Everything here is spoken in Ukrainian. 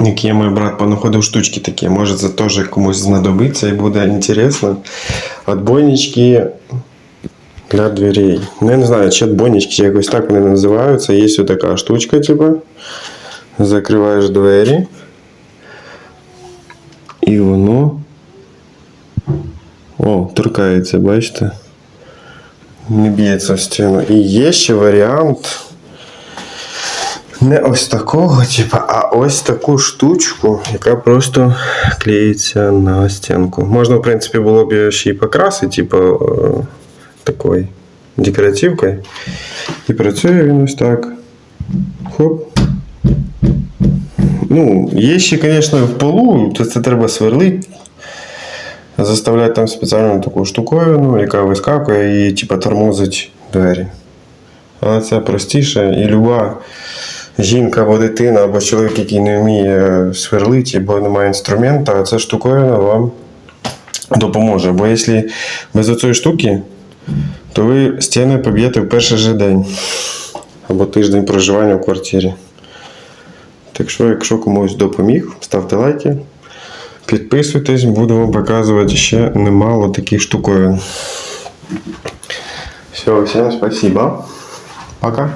які мій брат понаходив штучки такі. Може це теж комусь знадобиться і буде інтересно. Отбойнички для дверей. Ну, я не знаю, чи отбойнички, чи якось так вони називаються. Є ось така штучка, типу. Закриваєш двері. І воно. О, торкається, бачите? Не б'ється в стіну. І є ще варіант. Не ось такого, типу, а ось таку штучку, яка просто клеїться на стінку. Можна, в принципі, було б ще й покрасити, типу, е, такою декоративкою. І працює він ось так. Хоп. Ну, є ще, звісно, в полу, то це треба сверлити. Заставляти там спеціальну таку штуковину, яка вискакує і типу, тормозить двері. Але це простіше і люба жінка або дитина, або чоловік, який не вміє сверлити, або не має інструмента, ця штуковина вам допоможе. Бо якщо без цієї штуки, то ви стіни поб'єте в перший же день або тиждень проживання в квартирі. Так що, якщо комусь допоміг, ставте лайки. Підписуйтесь, буду вам показувати ще немало таких штуковин. Все, всем спасибо. Пока.